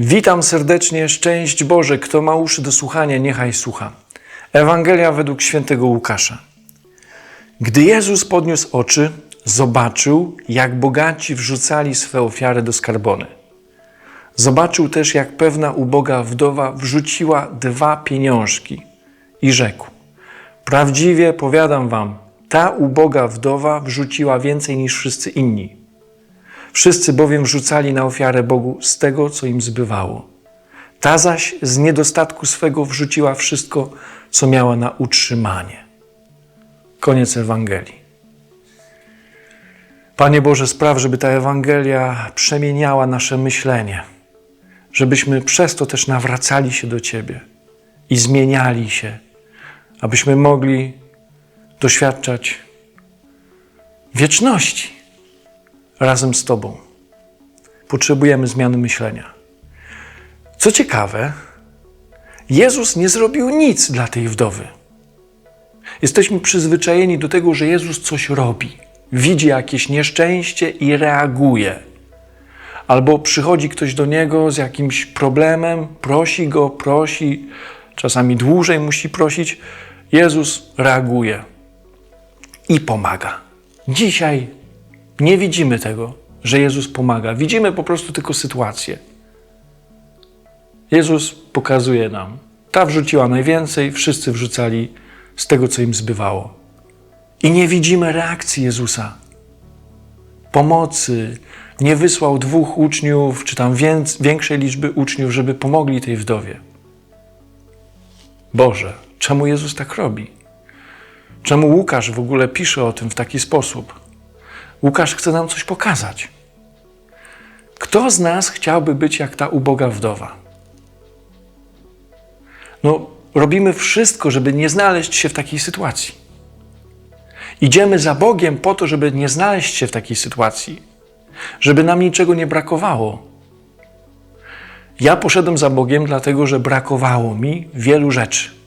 Witam serdecznie, szczęść Boże. Kto ma uszy do słuchania, niechaj słucha. Ewangelia według świętego Łukasza. Gdy Jezus podniósł oczy, zobaczył, jak bogaci wrzucali swe ofiary do skarbony. Zobaczył też, jak pewna uboga wdowa wrzuciła dwa pieniążki i rzekł: Prawdziwie powiadam wam, ta uboga wdowa wrzuciła więcej niż wszyscy inni. Wszyscy bowiem rzucali na ofiarę Bogu z tego, co im zbywało. Ta zaś z niedostatku swego wrzuciła wszystko, co miała na utrzymanie. Koniec Ewangelii. Panie Boże, spraw, żeby ta Ewangelia przemieniała nasze myślenie, żebyśmy przez to też nawracali się do Ciebie i zmieniali się, abyśmy mogli doświadczać wieczności razem z Tobą. Potrzebujemy zmiany myślenia. Co ciekawe, Jezus nie zrobił nic dla tej wdowy. Jesteśmy przyzwyczajeni do tego, że Jezus coś robi, widzi jakieś nieszczęście i reaguje. Albo przychodzi ktoś do niego z jakimś problemem, prosi go, prosi, czasami dłużej musi prosić. Jezus reaguje i pomaga. Dzisiaj nie widzimy tego, że Jezus pomaga. Widzimy po prostu tylko sytuację. Jezus pokazuje nam. Ta wrzuciła najwięcej, wszyscy wrzucali z tego, co im zbywało. I nie widzimy reakcji Jezusa. Pomocy. Nie wysłał dwóch uczniów, czy tam większej liczby uczniów, żeby pomogli tej wdowie. Boże, czemu Jezus tak robi? Czemu Łukasz w ogóle pisze o tym w taki sposób? Łukasz chce nam coś pokazać. Kto z nas chciałby być jak ta uboga wdowa? No, robimy wszystko, żeby nie znaleźć się w takiej sytuacji. Idziemy za Bogiem po to, żeby nie znaleźć się w takiej sytuacji, żeby nam niczego nie brakowało. Ja poszedłem za Bogiem, dlatego że brakowało mi wielu rzeczy.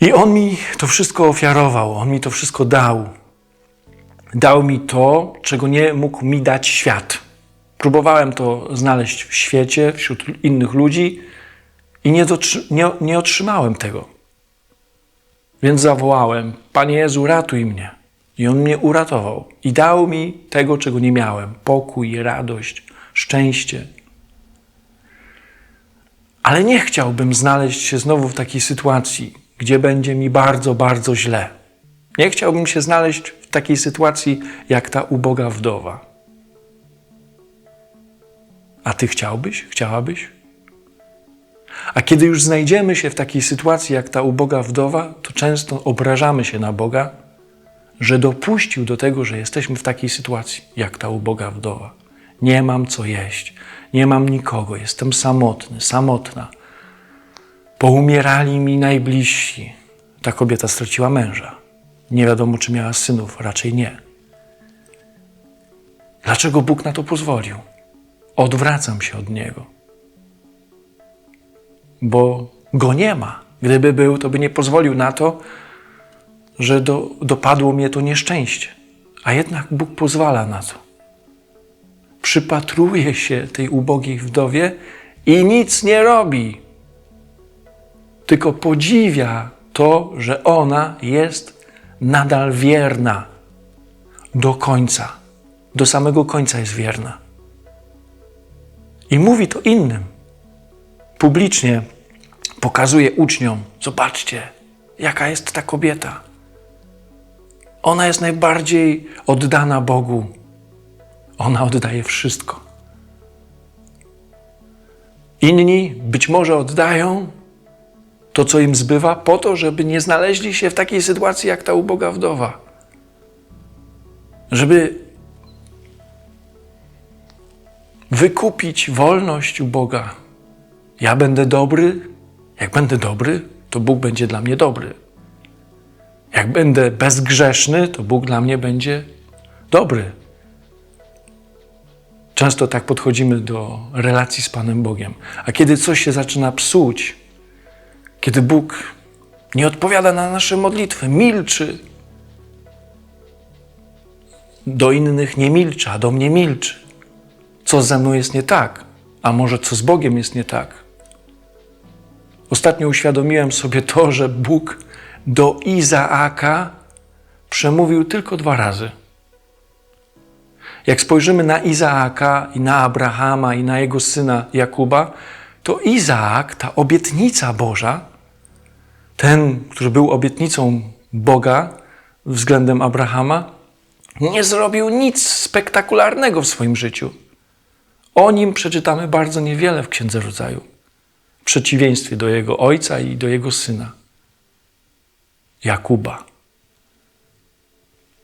I On mi to wszystko ofiarował, On mi to wszystko dał. Dał mi to, czego nie mógł mi dać świat. Próbowałem to znaleźć w świecie, wśród innych ludzi i nie, nie, nie otrzymałem tego. Więc zawołałem: Panie Jezu, ratuj mnie. I On mnie uratował i dał mi tego, czego nie miałem: pokój, radość, szczęście. Ale nie chciałbym znaleźć się znowu w takiej sytuacji, gdzie będzie mi bardzo, bardzo źle. Nie chciałbym się znaleźć w takiej sytuacji jak ta uboga wdowa. A ty chciałbyś? Chciałabyś? A kiedy już znajdziemy się w takiej sytuacji jak ta uboga wdowa, to często obrażamy się na Boga, że dopuścił do tego, że jesteśmy w takiej sytuacji jak ta uboga wdowa. Nie mam co jeść, nie mam nikogo, jestem samotny, samotna. Poumierali mi najbliżsi. Ta kobieta straciła męża. Nie wiadomo, czy miała synów, raczej nie. Dlaczego Bóg na to pozwolił? Odwracam się od Niego. Bo Go nie ma. Gdyby był, to by nie pozwolił na to, że do, dopadło mnie to nieszczęście. A jednak Bóg pozwala na to. Przypatruje się tej ubogiej wdowie i nic nie robi tylko podziwia to, że ona jest nadal wierna do końca. Do samego końca jest wierna. I mówi to innym. Publicznie pokazuje uczniom: Zobaczcie, jaka jest ta kobieta. Ona jest najbardziej oddana Bogu. Ona oddaje wszystko. Inni być może oddają, to, co im zbywa, po to, żeby nie znaleźli się w takiej sytuacji jak ta uboga wdowa. Żeby wykupić wolność u Boga. Ja będę dobry, jak będę dobry, to Bóg będzie dla mnie dobry. Jak będę bezgrzeszny, to Bóg dla mnie będzie dobry. Często tak podchodzimy do relacji z Panem Bogiem. A kiedy coś się zaczyna psuć, kiedy Bóg nie odpowiada na nasze modlitwy, milczy. Do innych nie milczy, a do mnie milczy. co ze mną jest nie tak, a może co z Bogiem jest nie tak. Ostatnio uświadomiłem sobie to, że Bóg do Izaaka przemówił tylko dwa razy. Jak spojrzymy na Izaaka i na Abrahama i na jego syna Jakuba, to Izaak, ta obietnica Boża, ten, który był obietnicą Boga względem Abrahama, nie zrobił nic spektakularnego w swoim życiu. O nim przeczytamy bardzo niewiele w Księdze Rodzaju, w przeciwieństwie do jego ojca i do jego syna, Jakuba.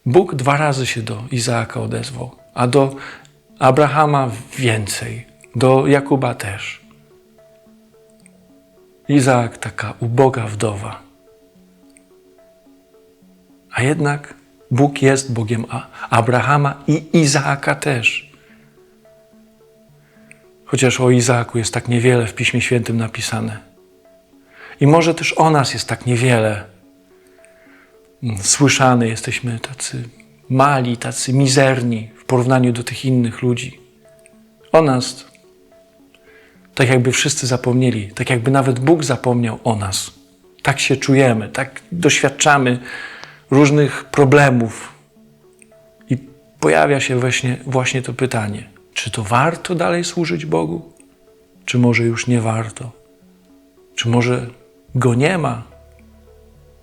Bóg dwa razy się do Izaaka odezwał, a do Abrahama więcej, do Jakuba też. Izaak taka uboga wdowa. A jednak Bóg jest Bogiem Abrahama i Izaaka też. Chociaż o Izaaku jest tak niewiele w Piśmie Świętym napisane. I może też o nas jest tak niewiele słyszane. Jesteśmy tacy mali, tacy mizerni w porównaniu do tych innych ludzi. O nas tak jakby wszyscy zapomnieli, tak jakby nawet Bóg zapomniał o nas. Tak się czujemy, tak doświadczamy różnych problemów. I pojawia się właśnie, właśnie to pytanie: czy to warto dalej służyć Bogu? Czy może już nie warto? Czy może go nie ma?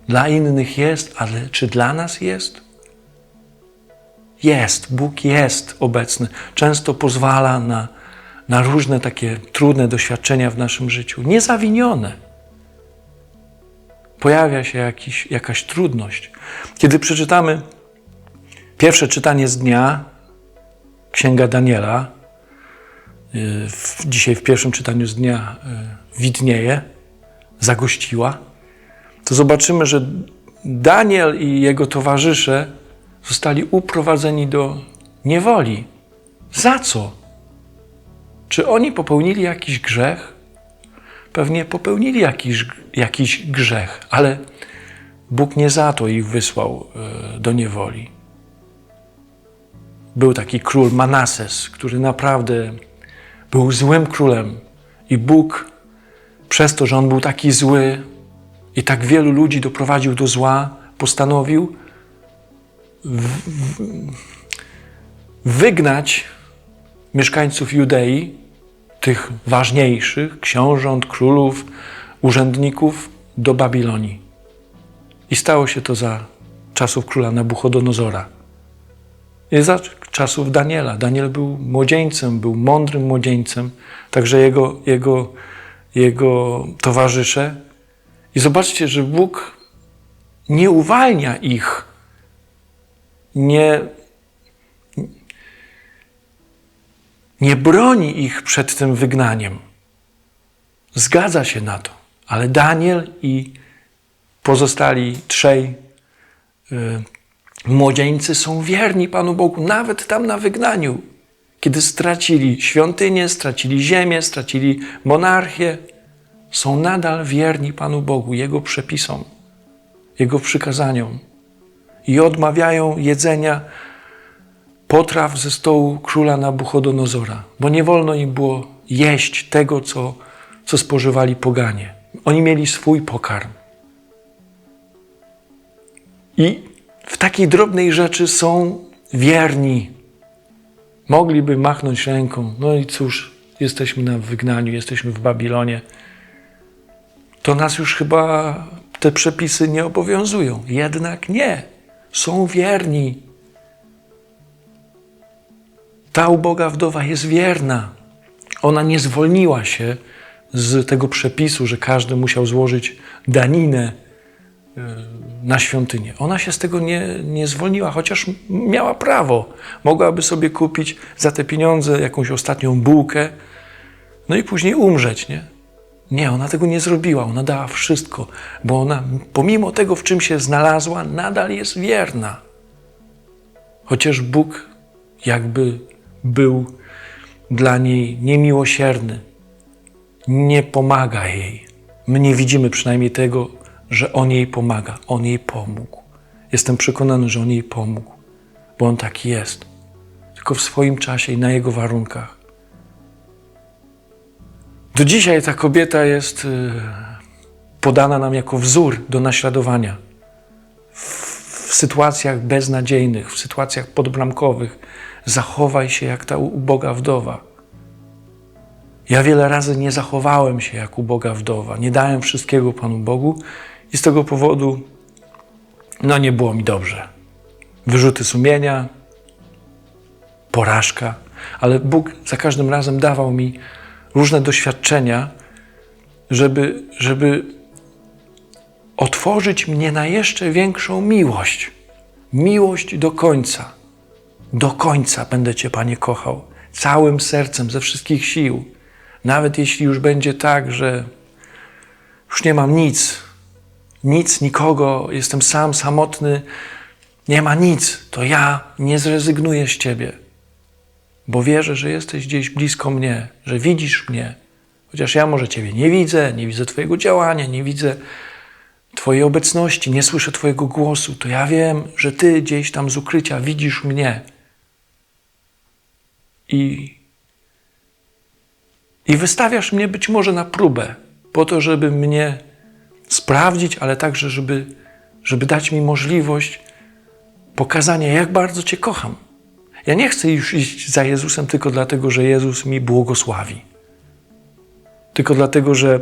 Dla innych jest, ale czy dla nas jest? Jest, Bóg jest obecny. Często pozwala na, na różne takie trudne doświadczenia w naszym życiu, niezawinione. Pojawia się jakiś, jakaś trudność. Kiedy przeczytamy pierwsze czytanie z dnia, Księga Daniela, w, dzisiaj w pierwszym czytaniu z dnia y, widnieje, zagościła, to zobaczymy, że Daniel i jego towarzysze zostali uprowadzeni do niewoli. Za co? Czy oni popełnili jakiś grzech? Pewnie popełnili jakiś, jakiś grzech, ale Bóg nie za to ich wysłał y, do niewoli. Był taki król Manases, który naprawdę był złym królem i Bóg przez to, że on był taki zły i tak wielu ludzi doprowadził do zła, postanowił w, w, wygnać mieszkańców Judei, tych ważniejszych, książąt, królów, urzędników, do Babilonii. I stało się to za czasów króla Nabuchodonozora. I za czasów Daniela. Daniel był młodzieńcem, był mądrym młodzieńcem, także jego, jego, jego towarzysze. I zobaczcie, że Bóg nie uwalnia ich, nie, nie broni ich przed tym wygnaniem. Zgadza się na to, ale Daniel i pozostali trzej y, Młodzieńcy są wierni Panu Bogu, nawet tam na wygnaniu, kiedy stracili świątynię, stracili ziemię, stracili monarchię. Są nadal wierni Panu Bogu, Jego przepisom, Jego przykazaniom i odmawiają jedzenia potraw ze stołu króla Nabuchodonozora, bo nie wolno im było jeść tego, co, co spożywali poganie. Oni mieli swój pokarm. I w takiej drobnej rzeczy są wierni. Mogliby machnąć ręką, no i cóż, jesteśmy na wygnaniu, jesteśmy w Babilonie. To nas już chyba te przepisy nie obowiązują. Jednak nie. Są wierni. Ta uboga wdowa jest wierna. Ona nie zwolniła się z tego przepisu, że każdy musiał złożyć daninę na świątynię. Ona się z tego nie, nie zwolniła, chociaż miała prawo. Mogłaby sobie kupić za te pieniądze jakąś ostatnią bułkę, no i później umrzeć, nie? Nie, ona tego nie zrobiła. Ona dała wszystko, bo ona, pomimo tego, w czym się znalazła, nadal jest wierna. Chociaż Bóg jakby był dla niej niemiłosierny, nie pomaga jej. My nie widzimy przynajmniej tego że On jej pomaga, On jej pomógł. Jestem przekonany, że On jej pomógł, bo On taki jest. Tylko w swoim czasie i na Jego warunkach. Do dzisiaj ta kobieta jest y, podana nam jako wzór do naśladowania. W, w sytuacjach beznadziejnych, w sytuacjach podbramkowych zachowaj się jak ta uboga wdowa. Ja wiele razy nie zachowałem się jak uboga wdowa, nie dałem wszystkiego Panu Bogu i z tego powodu no nie było mi dobrze. Wyrzuty sumienia, porażka, ale Bóg za każdym razem dawał mi różne doświadczenia, żeby, żeby otworzyć mnie na jeszcze większą miłość. Miłość do końca. Do końca będę Cię, Panie, kochał. Całym sercem, ze wszystkich sił. Nawet jeśli już będzie tak, że już nie mam nic, nic, nikogo, jestem sam, samotny, nie ma nic, to ja nie zrezygnuję z Ciebie, bo wierzę, że jesteś gdzieś blisko mnie, że widzisz mnie. Chociaż ja może Ciebie nie widzę, nie widzę Twojego działania, nie widzę Twojej obecności, nie słyszę Twojego głosu, to ja wiem, że Ty gdzieś tam z ukrycia widzisz mnie. I, i wystawiasz mnie być może na próbę, po to, żeby mnie sprawdzić, ale także, żeby, żeby dać mi możliwość pokazania, jak bardzo Cię kocham. Ja nie chcę już iść za Jezusem tylko dlatego, że Jezus mi błogosławi. Tylko dlatego, że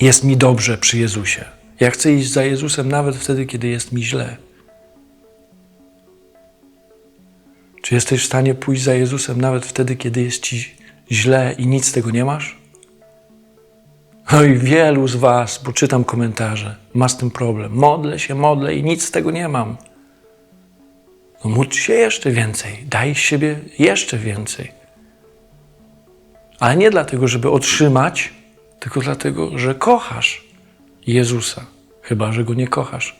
jest mi dobrze przy Jezusie. Ja chcę iść za Jezusem nawet wtedy, kiedy jest mi źle. Czy jesteś w stanie pójść za Jezusem nawet wtedy, kiedy jest ci źle i nic z tego nie masz? Oj, wielu z Was, bo czytam komentarze, ma z tym problem. Modlę się, modlę i nic z tego nie mam. No módl się jeszcze więcej, daj siebie jeszcze więcej. Ale nie dlatego, żeby otrzymać, tylko dlatego, że kochasz Jezusa, chyba że Go nie kochasz.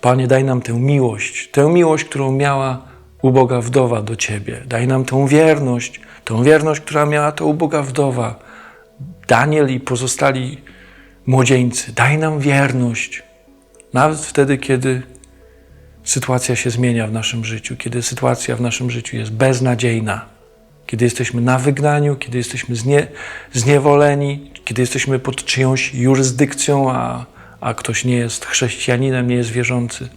Panie, daj nam tę miłość, tę miłość, którą miała uboga wdowa do Ciebie. Daj nam tę wierność, tę wierność, która miała ta uboga wdowa. Daniel i pozostali młodzieńcy. Daj nam wierność, nawet wtedy, kiedy sytuacja się zmienia w naszym życiu, kiedy sytuacja w naszym życiu jest beznadziejna, kiedy jesteśmy na wygnaniu, kiedy jesteśmy znie, zniewoleni, kiedy jesteśmy pod czyjąś jurysdykcją, a, a ktoś nie jest chrześcijaninem, nie jest wierzący.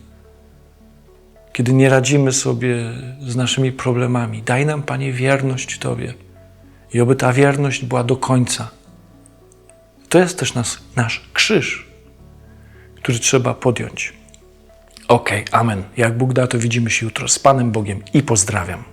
Kiedy nie radzimy sobie z naszymi problemami, daj nam, Panie, wierność Tobie i oby ta wierność była do końca. To jest też nas, nasz krzyż, który trzeba podjąć. Okej, amen. Jak Bóg da, to widzimy się jutro z Panem Bogiem i pozdrawiam.